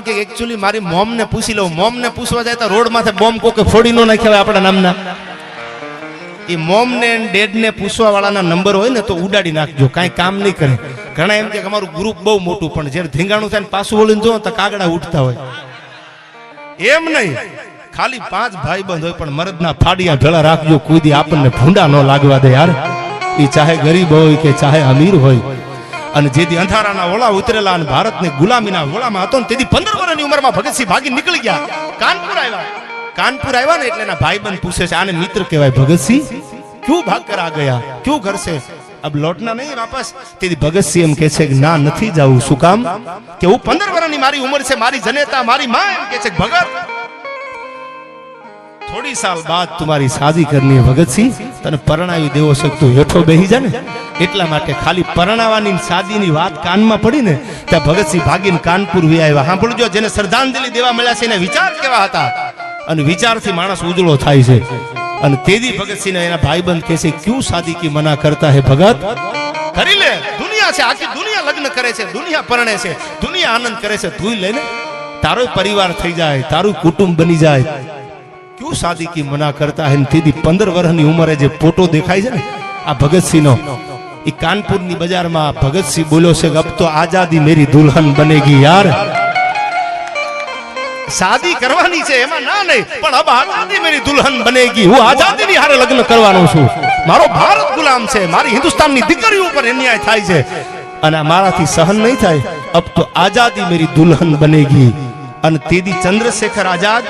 ને કે એકચ્યુઅલી મારી મોમ ને પૂછી લઉં. મોમ ને પૂછવા જાય તો રોડ માથે બોમ્બ કોકે ફોડી નો નાખ્યા હોય આપણા નામના. એ મોમ ને ડેડ ને પૂછવા વાળાના નંબર હોય ને તો ઉડાડી નાખજો, કાંઈ કામ નહીં કરે. ઘણા એમ કે અમારું ગ્રુપ બહુ મોટું પણ જ્યારે ધીંગાણું થાય પાછું બોલીને જો તો કાગડા ઉઠતા હોય. એમ નહીં. ખાલી પાંચ ભાઈ બંધ હોય પણ મરદના ફાડિયા ઢળા રાખજો. કોઈ આપણને ભૂંડા ન લાગવા દે યાર. એ ચાહે ગરીબ હોય કે ચાહે અમીર હોય. અને જેથી અંધારાના ઓળા ઉતરેલા અને ભારતની ગુલામીના ઓળામાં હતો તેથી પંદર વર્ષની ઉંમરમાં ભગતસિંહ ભાગી નીકળી ગયા. કાનપુર આવ્યા. કાનપુર આવ્યા ને એટલે એના ભાઈબંધ પૂછે છે, આને મિત્ર કહેવાય ભગતસિંહ? ક્યું ભાગ કરા ગયા? ક્યું ઘર છે અબ લોટના નહીં વાપસ? તેથી ભગતસિંહ એમ કહે છે કે, ના, નથી જવું શું કામ? કે, હું પંદર વર્ષની મારી ઉંમર છે, મારી જનેતા, મારી માં. એમ કહે છે ભગત, થોડી સાલ બાદ તમારી સાદી કરની ભગતસિંહ. તને પરણાવી દેવો શકતો હેઠો બેહી જા ને? એટલા માટે ખાલી પરણાવાની સાદીની વાત કાનમાં પડી ને ત્યાં ભગતસિંહ ભાગીને કાનપુર વી આવ્યા. સાંભળજો, જેને શ્રદ્ધાંજલિ દેવા મળ્યા છે એને વિચાર કેવા હતા? અને વિચારથી માણસ ઉજળો થાય છે. અને તેદી ભગતસિંહ એના ભાઈબંધ કહે છે, ક્યું શાદી કી મના કરતા હે ભગત? કરી લે. દુનિયા છે, આખી દુનિયા લગ્ન કરે છે, દુનિયા પરણે છે, દુનિયા આનંદ કરે છે. તું લે ને. તારો પરિવાર થઈ જાય, તારું કુટુંબ બની જાય. ક્યું શાદી કી મના કરતા હે? તેદી પંદર વર્ષની ઉંમરે જે ફોટો દેખાય છે ને, આ ભગતસિંહ નો એ કાનપુરની બજારમાં ભગતસિંહ બોલ્યો છે અબ તો આઝાદી મેરી દુલ્હન બનેગી યાર. શાદી કરવાની છે, એમાં ના નહીં, પણ અબ આઝાદી મેરી દુલ્હન બનેગી. હું આઝાદીની હારે લગ્ન કરવાનો છું. મારો ભારત ગુલામ છે, મારી હિન્દુસ્તાનની દીકરીઓ ઉપર અન્યાય થાય છે. અને મારાથી સહન નહીં થાય. અબ તો આઝાદી મેરી દુલ્હન બનેગી. અને તેદી ચંદ્રશેખર આઝાદ,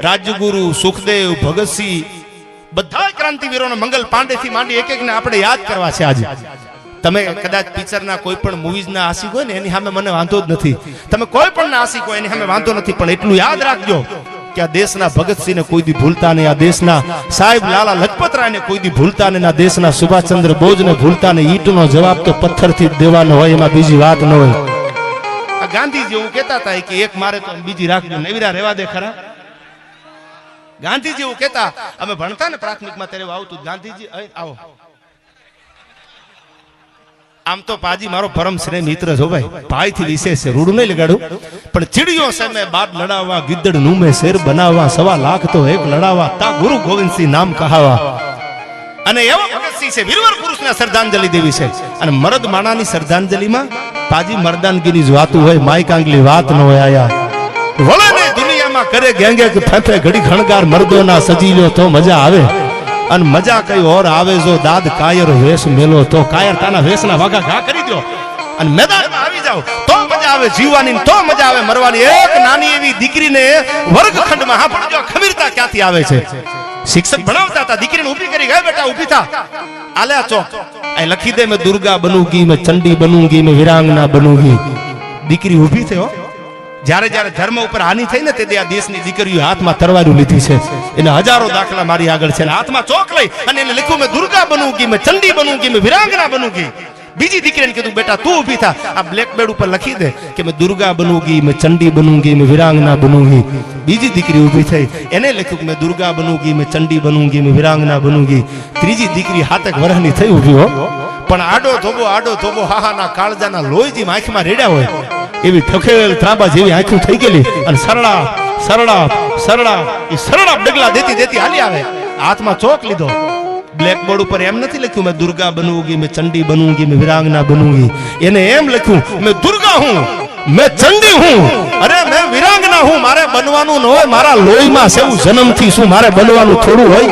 રાજગુરુ સુખદેવ, ભગતસિંહ બધા ક્રાંતિવીરોનો મંગલ પાંડે થી માંડી એક એકને આપણે યાદ કરવા છે આજે. તમે કદાચ પિક્ચરના કોઈ પણ મૂવીઝના આશિક હોય ને, એની સામે મને વાંધો જ નથી. તમે કોઈ પણ ના આશિક હોય, એની સામે વાંધો નથી, પણ એટલું યાદ રાખજો કે આ દેશના ભગતસિંહને કોઈ દી ભૂલતા નહીં, આ દેશના સાહેબ લાલા લજપતરાયને કોઈ દી ભૂલતા નહીં આ દેશના સુભાષચંદ્ર બોઝને ભૂલતા નહીં. ઈંટનો જવાબ તો પથ્થરથી દેવાનો હોય, એમાં બીજી વાત ન હોય. ગાંધીજી એવું કહેતા હતા કે એક મારે તો બીજી રાખજો, નવીરા રહેવા દે ખરા. ગાંધીજી એવું કહેતા, અમે ભણતા ને પ્રાથમિકમાં ત્યારે આવતું. ગાંધીજી આવો. આમ તો પાજી મારો પરમ શ્રેય મિત્ર છો ભાઈ ભાઈ. થી વિશેષ રૂડું નહીં લગાડું. પણ ચીડિયો સામે બાપ લડાવવા ગીદડ નુમે શેર બનાવવા, સવા લાખ તો એક લડાવવા, તા ગુરુ ગોવિંદસિંહ નામ કહાવા. અને એવો ભગતસિંહ છે, વીરવર પુરુષને શ્રદ્ધાંજલિ દેવી છે. અને મરદ માણાની શ્રદ્ધાંજલિમાં પાજી મરદાનગીની જ વાતું હોય માઈક આંગલી વાત ન હોય આયા. ને દુનિયામાં કરે ગેંગે કે ફેફે, ઘડી ખણગાર મર્દોના સજી લો તો મજા આવે. અને મજા કઈ ઓર આવે જો દાદ કાયર વેશ મેલો તો કાયર તાના વેશના વાગા ઘા કરી દો અને મેદાનમાં આવી જાઓ, તો મજા આવે, જીવવાની તો મજા આવે, મરવાની એક નાની એવી દીકરીને વર્ગખંડમાં હા, પણ જો ખમીરતા ક્યાંથી આવે છે? શિક્ષક ભણાવતા હતા, દીકરીને ઊભી કરી ગયા બેટા, ઊભી થા. આલ્યા ચોક અહીં લખી દે, મેં દુર્ગા બનુગી, મેં ચંડી બનુગી, મેં વિરાંગના બનુગી. દીકરી ઊભી થયો જ્યારે જ્યારે ધર્મ ઉપર હાનિ થઈ ને તે દેશની દીકરીઓ હાથમાં તરવારું લીધી છે. એને હજારો દાખલા મારી આગળ છે. હાથમાં ચોક લઈ અને એને લખ્યું, મેં દુર્ગા બનૂંગી મેં ચંડી બનૂંગી મેં વિરાંગના બનૂંગી બીજી દીકરીને કીધું, બેટા, તું ઊભી થા. આ બ્લેક બેડ ઉપર લખી દે કે, મેં દુર્ગા બનૂંગી મેં ચંડી બનૂંગી મેં વિરાંગના બનૂંગી બીજી દીકરી ઊભી થઈ. એને લખ્યું કે, મેં દુર્ગા બનૂંગી મેં ચંડી બનૂંગી મેં વિરાંગના બનૂંગી ત્રીજી દીકરી હાથક વરહની થઈ ઊભી હો. પણ આડો ધોબો આડો ધોબો, હાહાના કાળજાના લોહીજી આંખમાં રેડ્યા હોય. એવી ઠખેલ ત્રાંબા જેવી આંખું થઈ ગયેલી. અને સરળા સરળા સરળા, એ સરળા ડગલા દેતી દેતી હાલી આવે. હાથમાં ચોક લીધો. બ્લેક બોર્ડ ઉપર એમ નથી લખ્યું, મેં દુર્ગા બનવું મેં ચંડી બનવું મેં વિરાંગના બનવું એને એમ લખ્યું, મેં દુર્ગા હું, મેં ચંડી હું. અરે, મેં વિરાંગના હું, મારે બનવાનું ન હોય, મારા લોહીમાં સેવું જન્મથી શું મારે બનવાનું થોડું હોય?